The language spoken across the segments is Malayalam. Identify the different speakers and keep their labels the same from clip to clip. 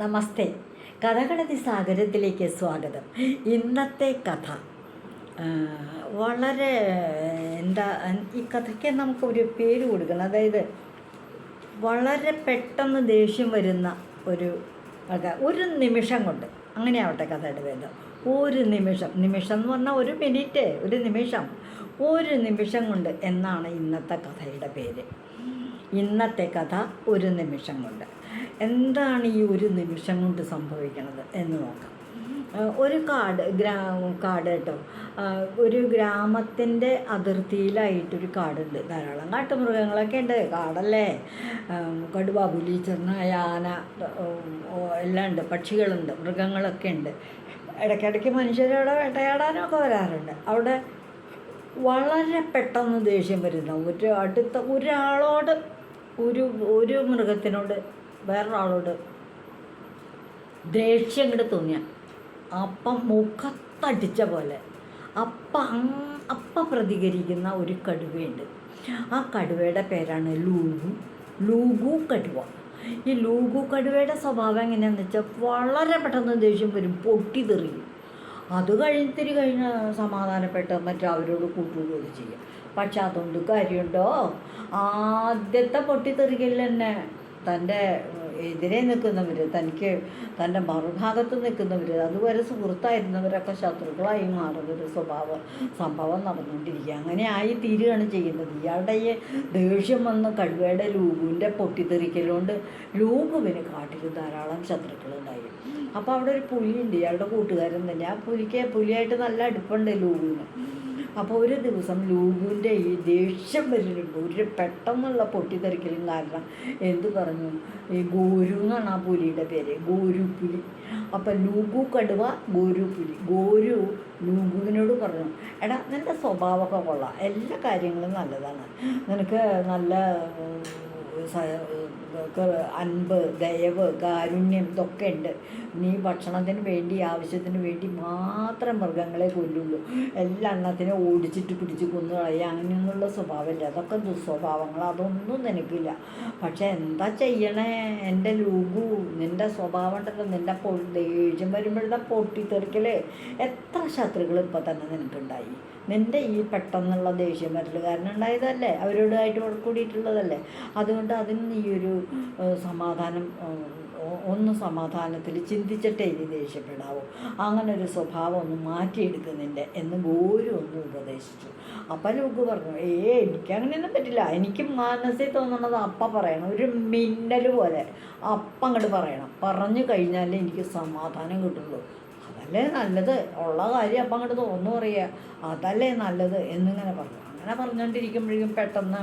Speaker 1: നമസ്തേ. കഥകളതി സാഗരത്തിലേക്ക് സ്വാഗതം. ഇന്നത്തെ കഥ വളരെ എന്താ ഈ കഥയ്ക്ക് നമുക്ക് ഒരു പേര് കൊടുക്കണം. അതായത് വളരെ പെട്ടെന്ന് ദേഷ്യം വരുന്ന ഒരു ഒരു നിമിഷം കൊണ്ട് അങ്ങനെയാവട്ടെ കഥയുടെ വേദം. ഒരു നിമിഷം. നിമിഷം എന്ന് പറഞ്ഞാൽ ഒരു മിനിറ്റ് ഒരു നിമിഷം. ഒരു നിമിഷം കൊണ്ട് എന്നാണ് ഇന്നത്തെ കഥയുടെ പേര്. ഇന്നത്തെ കഥ ഒരു നിമിഷം കൊണ്ട്. എന്താണ് ഈ ഒരു നിമിഷം കൊണ്ട് സംഭവിക്കുന്നത് എന്ന് നോക്കാം. ഒരു കാട് ഗ്രാ കാട് കേട്ടോ. ഒരു ഗ്രാമത്തിന്റെ അതിർത്തിയിലായിട്ടൊരു കാടുണ്ട്. ധാരാളം കാട്ടുമൃഗങ്ങളൊക്കെ ഉണ്ട്. കാടല്ലേ? കടുവ പുലി ചെന്നായ ആന എല്ലാം ഉണ്ട്. പക്ഷികളുണ്ട് മൃഗങ്ങളൊക്കെ ഉണ്ട്. ഇടയ്ക്കിടയ്ക്ക് മനുഷ്യരവിടെ വേട്ടയാടാനൊക്കെ വരാറുണ്ട്. അവിടെ വളരെ പെട്ടെന്ന് ദേഷ്യം വരുന്ന ഒരു അടുത്ത ഒരാളോട് ഒരു ഒരു മൃഗത്തിനോട് വേറൊരാളോട് ദേഷ്യം ഇങ്ങോട്ട് തോന്നിയ. അപ്പം മുഖത്തടിച്ച പോലെ. അപ്പം അപ്പ പ്രതികരിക്കുന്ന ഒരു കടുവയുണ്ട്. ആ കടുവയുടെ പേരാണ് ലൂഗു. ലൂഗു കടുവ. ഈ ലൂഗു കടുവയുടെ സ്വഭാവം എങ്ങനെയാണെന്ന് വെച്ചാൽ വളരെ പെട്ടെന്ന് ദേഷ്യം വരും പൊട്ടിത്തെറിയും അത് കഴിഞ്ഞിത്തിരി കഴിഞ്ഞ് സമാധാനപ്പെട്ട് മറ്റവരോട് കൂട്ടുകൂടുകയൊക്കെ ചെയ്യും. പക്ഷെ അതുകൊണ്ട് കാര്യമുണ്ടോ ആദ്യത്തെ പൊട്ടിത്തെറിക്കൽ തന്നെ തന്റെ എതിരെ നിൽക്കുന്നവർ തനിക്ക് തന്റെ മറുഭാഗത്ത് നിൽക്കുന്നവർ അതുവരെ സുഹൃത്തായിരുന്നവരൊക്കെ ശത്രുക്കളായി മാറുന്നൊരു സ്വഭാവം സംഭവം നടന്നുകൊണ്ടിരിക്കുക. അങ്ങനെ ആയി തീരുകയാണ് ചെയ്യുന്നത്. ഇയാളുടെ ഈ ദേഷ്യം വന്ന് കഴിവയുടെ ലൂബുവിന്റെ പൊട്ടിത്തെറിക്കലുകൊണ്ട് ലൂബുവിന് കാട്ടിൽ ധാരാളം ശത്രുക്കളുണ്ടായി. അപ്പോൾ അവിടെ ഒരു പുലിയുണ്ട്. ഇയാളുടെ കൂട്ടുകാരൻ തന്നെ. ആ പുലിക്ക് പുലിയായിട്ട് നല്ല അടുപ്പുണ്ട് ലൂബുവിന് അപ്പോൾ ഒരു ദിവസം ലൂബുവിന്റെ ഈ ദേഷ്യം വരുന്നുണ്ട്. ഒരു പെട്ടെന്നുള്ള പൊട്ടിത്തെറിക്കലും കാരണം എന്ത് പറഞ്ഞു? ഈ ഗോരു എന്നാണ് ആ പുലിയുടെ പേര്. ഗോരു പുലി. അപ്പം ലൂഗു കടുവ ഗോരു പുലി. ഗോരു ലൂഗുവിനോട് പറഞ്ഞു എടാ നിന്റെ സ്വഭാവമൊക്കെ കൊള്ളാം. എല്ലാ കാര്യങ്ങളും നല്ലതാണ്. നിനക്ക് നല്ല അൻപ് ദയവ് കാരുണ്യം ഇതൊക്കെ ഉണ്ട്. നീ ഭക്ഷണത്തിന് വേണ്ടി ആവശ്യത്തിന് വേണ്ടി മാത്രം മൃഗങ്ങളെ കൊല്ലുള്ളൂ. എല്ലാ എണ്ണത്തിനെ ഓടിച്ചിട്ട് പിടിച്ച് കൊന്നു കളയുക. അങ്ങനെയൊന്നുള്ള സ്വഭാവമില്ല? അതൊക്കെ ദുസ്വഭാവങ്ങൾ അതൊന്നും നിനക്കില്ല. പക്ഷെ എന്താ ചെയ്യണേ? എന്റെ ലുഗു നിന്റെ സ്വഭാവം ഉണ്ടല്ലോ. നിന്റെ പൊ ദേഷ്യം വരുമ്പോഴത്തെ പൊട്ടിത്തെറിക്കൽ. എത്ര ശത്രുക്കൾ ഇപ്പം തന്നെ നിനക്കുണ്ടായി? നിന്റെ ഈ പെട്ടെന്നുള്ള ദേഷ്യം വരൽ കാരണം ഉണ്ടായതല്ലേ? അവരോടായിട്ട് കൂടിയിട്ടുള്ളതല്ലേ? അതുകൊണ്ട് അതിന് ഈ ഒരു സമാധാനം ഒന്ന് സമാധാനത്തിൽ ചിന്തിച്ചിട്ടേ ഇനി ദേഷ്യപ്പെടാവൂ. അങ്ങനെ ഒരു സ്വഭാവം ഒന്ന് മാറ്റിയെടുക്കുന്നില്ല എന്ന് ഗോരു ഒന്ന് ഉപദേശിച്ചു. അപ്പം ലൂക്ക് പറഞ്ഞു ഏ എനിക്ക് അങ്ങനെയൊന്നും പറ്റില്ല. എനിക്ക് മനസ്സിൽ തോന്നുന്നത് അപ്പം പറയണം. ഒരു മിന്നൽ പോലെ. അപ്പം അങ്ങോട്ട് പറയണം. പറഞ്ഞു കഴിഞ്ഞാലേ എനിക്ക് സമാധാനം കിട്ടുള്ളൂ. അതല്ലേ നല്ലത്? ഉള്ള കാര്യം അപ്പം അങ്ങോട്ട് തോന്നു പറയുക അതല്ലേ നല്ലത്? എന്നിങ്ങനെ പറഞ്ഞു അങ്ങനെ പറഞ്ഞുകൊണ്ടിരിക്കുമ്പോഴേക്കും പെട്ടെന്ന്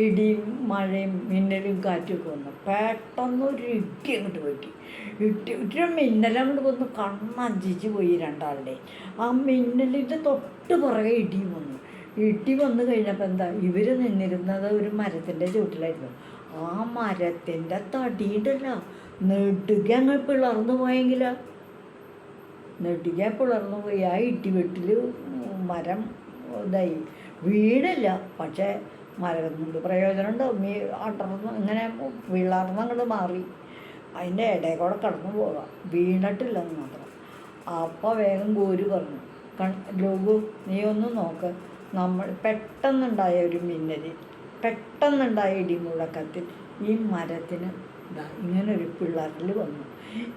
Speaker 1: ഇടിയും മഴയും മിന്നലും കാറ്റുമൊക്കെ വന്നു. പെട്ടെന്ന് ഒരു ഇട്ടി അങ്ങോട്ട് വെട്ടി. ഇടി ഒരു മിന്നലങ്ങോട്ട് വന്ന്. കണ്ണഞ്ചിച്ച് പോയി രണ്ടാളുടെ. ആ മിന്നലിന്റെ തൊട്ട് പുറകെ ഇടി വന്നു. ഇട്ടി വന്നു കഴിഞ്ഞപ്പോൾ എന്താ? ഇവർ നിന്നിരുന്നത് ഒരു മരത്തിന്റെ ചുവട്ടിലായിരുന്നു. ആ മരത്തിന്റെ തടിയിട്ടല്ല നെടുക അങ്ങ് പിളർന്നു പോയെങ്കിലോ? നെടുക പിളർന്നു പോയി. ആ ഇടിവെട്ടിൽ മരം ഇതായി. വീടില്ല. പക്ഷേ മരം കൊണ്ട് ഉണ്ടാവും മീ അടർന്ന് ഇങ്ങനെ പിളർന്നങ്ങോട്ട് മാറി. അതിന്റെ ഇടയിൽ കൂടെ കടന്നു പോകാം വീണിട്ടില്ലെന്ന് മാത്രം. അപ്പോൾ വേഗം ഗോരു പറഞ്ഞു കൺ നീ ഒന്ന് നോക്ക്. നമ്മൾ പെട്ടെന്നുണ്ടായ ഒരു മിന്നലിൽ പെട്ടെന്നുണ്ടായ ഇടിമുഴക്കത്തിൽ ഈ മരത്തിന് ഇതാ ഒരു പിളറിൽ വന്നു.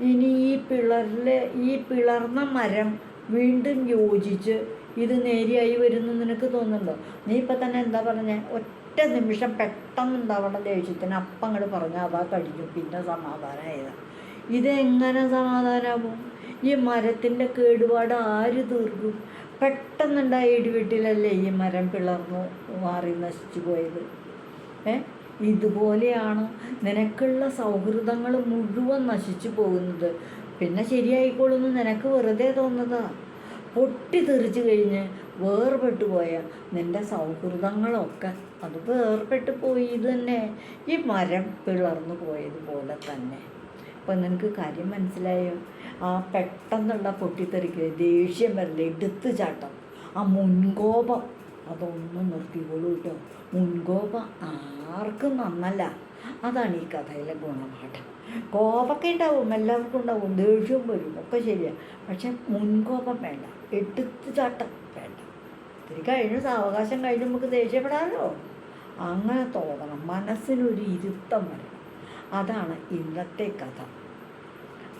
Speaker 1: ഇനി ഈ പിളറിൽ ഈ പിളർന്ന മരം വീണ്ടും യോജിച്ച് ഇത് നേരെയായി വരുന്നു നിനക്ക് തോന്നുന്നുണ്ടോ? നീ ഇപ്പം തന്നെ എന്താ പറഞ്ഞ? ഒറ്റ നിമിഷം പെട്ടെന്ന് ഉണ്ടാവേണ്ട ദേഷ്യത്തിന് അപ്പം അങ്ങോട്ട് പറഞ്ഞാൽ അതാ കഴിഞ്ഞു പിന്നെ സമാധാനമായതാ ഇതെങ്ങനെ സമാധാനമാകും ഈ മരത്തിന്റെ കേടുപാട് ആര് തീർക്കും? പെട്ടെന്നുണ്ടായ ഇടിവെട്ടിലല്ലേ ഈ മരം പിളർന്നു മാറി നശിച്ചു പോയത്? ഏ? ഇതുപോലെയാണ് നിനക്കുള്ള സൗഹൃദങ്ങൾ മുഴുവൻ നശിച്ചു പോകുന്നത്. പിന്നെ ശരിയായിക്കോളുന്ന് നിനക്ക് വെറുതെ തോന്നുന്നതാ. തെറിച്ചു കഴിഞ്ഞ് വേർപെട്ടു പോയ നിന്റെ സൗഹൃദങ്ങളൊക്കെ അത് വേർപെട്ട് പോയി. തന്നെ ഈ മരം പിളർന്നു പോയതുപോലെ തന്നെ. അപ്പം നിനക്ക് കാര്യം മനസ്സിലായോ? ആ പെട്ടെന്നുള്ള പൊട്ടിത്തെറിക്ക് ദേഷ്യം വരൽ എടുത്തു ചാട്ടം ആ മുൻകോപം. അതൊന്നും നിർത്തിക്കോളൂ കേട്ടോ മുൻകോപം ആർക്കും നന്നല്ല അതാണ് ഈ കഥയിലെ ഗുണപാഠം. കോപമൊക്കെ ഉണ്ടാവും എല്ലാവർക്കും ഉണ്ടാവും ദേഷ്യവും വരും ഒക്കെ ശരിയാണ് പക്ഷെ മുൻകോപം വേണ്ട എടുത്ത് ചാട്ടം വേണ്ട. ഇത്തിരി കഴിഞ്ഞ് സാവകാശം കഴിഞ്ഞ് നമുക്ക് ദേഷ്യപ്പെടാമല്ലോ അങ്ങനെ തോന്നണം മനസ്സിനൊരു ഇരുത്തം വരണം. അതാണ് ഇന്നത്തെ കഥ.